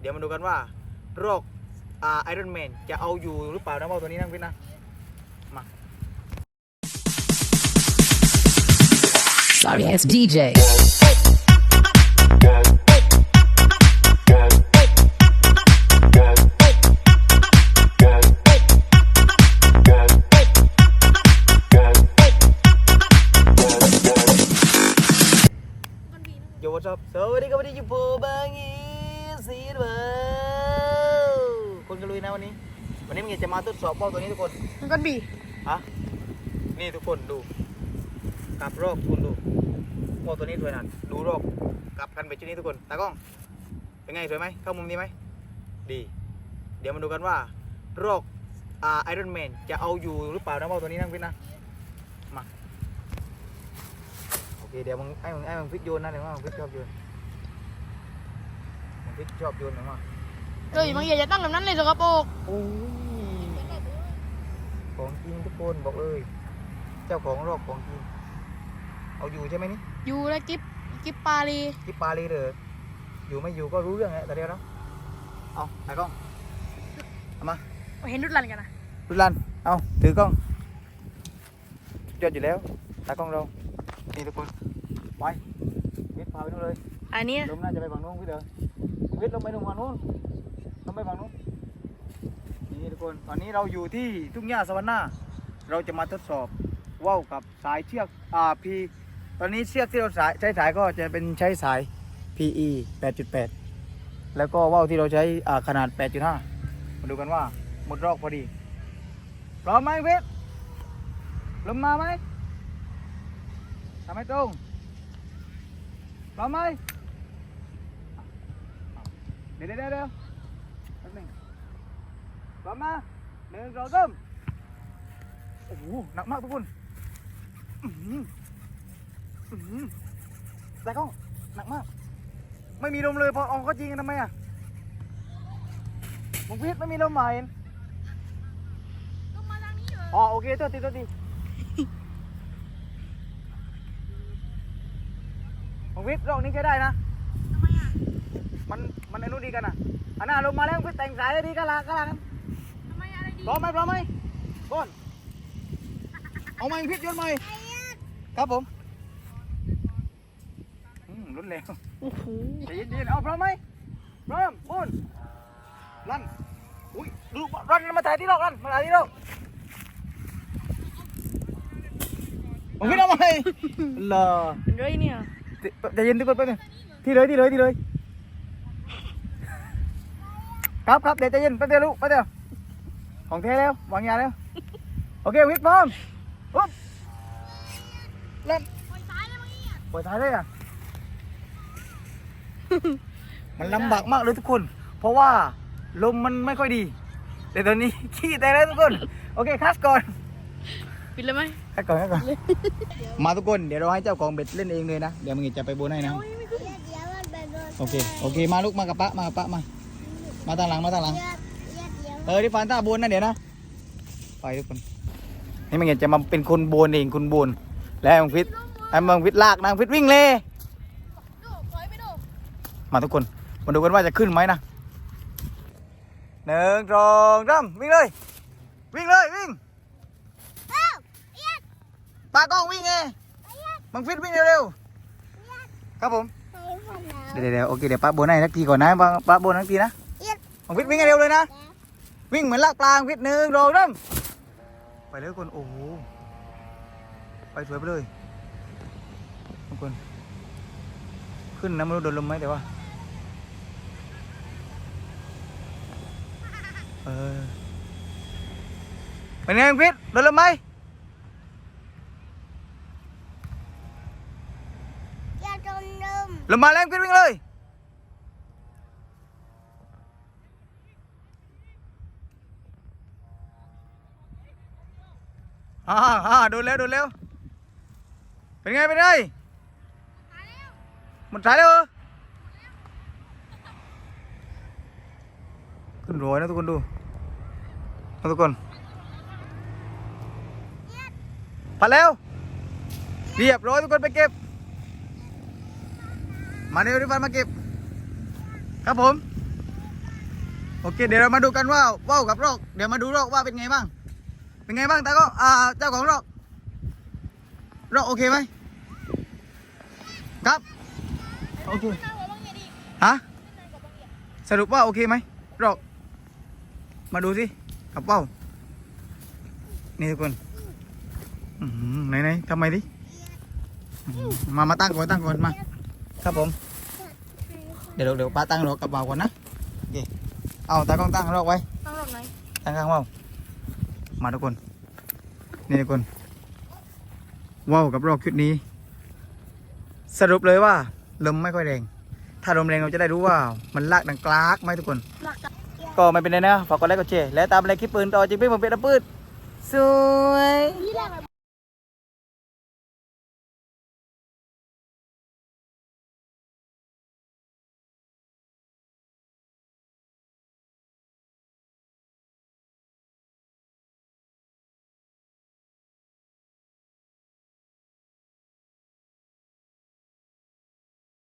เดี๋ยวมาดูกันว่า โรคอ่าไอรอนแมนจะเอาอยู่หรือเปล่านะว่าวตัวนี้นะพี่นะ มา Sorry ass DJ. โยวัสดีสวัสดีครับวันนี้อยู่โพบางอี สีเบอคนกันลุยนะวันนี้ วันนี้มึงจะมาทดสอบว่าวตัวนี้ทุกคนมันก็บีฮะนี่ทุกคนดูกลับรอบคุณดูว่าวตัวนี้สวยนัดดูรอบกลับกันไปชุดนี้ทุกคนตากล้องเป็นไงสวยไหมเข้ามุมนี้ไหมดี เดี๋ยวมาดูกันว่าโรคอ่าไอรอนแมนจะเอาอยู่หรือเปล่านะว่าวตัวนี้นะพี่นะมาโอเคเดี๋ยวมึงไอ้มึงไอ้มึงฟิตโยนนะเดี๋ยวว่ามึงฟิตชอบโยน มึงฟิตชอบโยนหรือว่าเฮ้ยบางอย่างจะตั้งแบบนั้นเลยสกปรกโอ้ยของจริงทุกคนบอกเลย เจ้าของรอบของจริง เอาอยู่ใช่ไหมนี่ อยู่แล้วกิฟกิฟปาลีที่ปาลีเลยอยู่ไม่อยู่ก็รู้เรื่องแหละแต่เดียวเนาะเอาถ่ายกล้องเอามาเห็นดุดลันกันนะรุลัน เอาถือกล้องยอดอยู่แล้วตากล้องเรา นี่ทุกคน ไปวิทย์พาไปนู่นเลย อันนี้ลมน่าจะไปฝั่งนู้นวิทย์เด้อ วิทย์ลงไปตรงฝั่งนู้นลงไปฝั่งนู้นนี่ทุกคนตอนนี้เราอยู่ที่ทุ่งหญ้าสวรรค์หน้าเราจะมาทดสอบว่าวกับสายเชือกอ่า P ตอนนี้เชือกที่เราสายใช้สายก็จะเป็นใช้สาย PE 8.8 แล้วก็ว่าวที่เราใช้อ่าขนาด 8.5 มาดูกันว่าหมดรอกพอดีพร้อมไหมเพชรลมมาไหมทำให้ตรงพร้อมไหม เดี๋ยวเดี๋ยวเดี๋ยวแป๊บหนึงพร้อมนะหนึ่งสองสามโอ้โหหนักมากทุกคนอื้อหืออื้อหือแต่ก็หนักมาก ไม่มีลมเลยพอเออกก็จริงกันทำไมอะมึงพิษไม่มีลมมาเห็นก็มาทางนี้เหรออ๋อโอเคตัวทีตัวทีมึงพิษรอบนี้ใช้ได้นะทำไมอะ มันมันอนุดีกันอะอันน่าลงมาแล้วมึงพิษแต่งสายได้ดีกันละกันละกันทำไมอะไรดีพร้อมไหมพร้อมไหมก้นเอาไหมพิษโยนไหมครับผมอืมรุนแรงโอ้โหใจเย็นๆเอาพร้อมไหมพร้อมบุญลั่นอุ้ยดูรันมาถ่ายที่เรารันมาถ่ายที่เราผมไม่เอาไหมเหรอเป็นไรเนี่ยใจเย็นทุกคนแป๊บนึงที่เลยที่เลยที่เลย ครับครับเดี๋ยวใจเย็นแป๊บเดียวลูกแป๊บเดียวของเทแล้ววางยาแล้วโอเควิทย์พร้อมปุ๊บเล่นปล่อยซ้ายเลยเมื่อกี้อะปล่อยท้ายเลยอะมันลำบากมากเลยทุกคน เพราะว่าลมมันไม่ค่อยดี แต่ตอนนี้ขี้แต่แล้วทุกคน โอเคคัสก่อนปิดเลยไหมคัสก่อนคัสก่อนมาทุกคนเดี๋ยวเราให้เจ้าของเบ็ดเล่นเองเลยนะ เดี๋ยวมึงจะไปโบนให้นะ โอเค โอเค มาลูกมากับปะมากับปะมา มาทางหลังมาทางหลัง เออที่ฟานต้าโบนนะเดี๋ยวนะ ไปทุกคน นี่มึงจะมาเป็นคนโบนเองคุณโบน แล้วให้มึงฟิตให้มึงฟิตลากนางฟิตวิ่งเลยดูปล่อยไปดูมาทุกคน มาดูกันว่าจะขึ้นไหมนะหนึ่งสองสามวิ่งเลย วิ่งเลยวิ่งตากล้องวิ่งไงบังฟิตวิ่งเร็วๆ ครับผม เดี๋ยวเดี๋ยวโอเคเดี๋ยวป้าโบนให้สักทีก่อนนะป้าป้าโบนสักทีนะ บังฟิตวิ่งให้เร็วเลยนะ วิ่งเหมือนลากปลาบังฟิตหนึ่งสองสามไปเลยทุกคนโอ้โหไปสวยไปเลยทุกคนขึ้นนะไม่รู้โดนลมไหมแต่ว่าเออเป็นไงบังฟิตโดนลมไหมอย่าโดนลมลมมาแล้วบังฟิตวิ่งเลย อ่าอ่าดนแล้วดนแล้ว เป็นไง เป็นไงหมดสายแล้วเหรอขึ้นรอยนะทุกคนดูนะทุกคนพัดแล้ว เรียบร้อยทุกคนไปเก็บ มาเร็วดิฟันมาเก็บ ครับผม โอเค เดี๋ยวเรามาดูกันว่าว่าวกับรอก เดี๋ยวมาดูรอกว่าเป็นไงบ้าง เป็นไงบ้างตาก็อ่าเจ้าของรอกรอกโอเคไหมครับโอเคนางกว่าบางเหียดิฮะนางกว่าบางเหียสรุปว่าโอเคไหมรอกมาดูสิกับว่าวนี่ทุกคนอื้อหือไหนไหนทำไมดิอื้อหือมามาตั้งก่อนตั้งก่อนมา ครับผม เดี๋ยวเดี๋ยวป้าตั้งรอกกับเบาก่อนนะโอเคเอาตากล้องตั้งรอกไว้ตั้งรอบไหนตั้งข้างว่าว มาทุกคน นี่ทุกคนว้าวกับรอบชุดนี้ สรุปเลยว่าลมไม่ค่อยแรง ถ้าลมแรงเราจะได้รู้ว่า มันลากดังกลากไหมทุกคน ก็ไม่เป็นไรนะฝากกดไลค์กดแชร์และตามอะไรคลิปปืนต่อจริงพี่ผมเป็นปืนสวย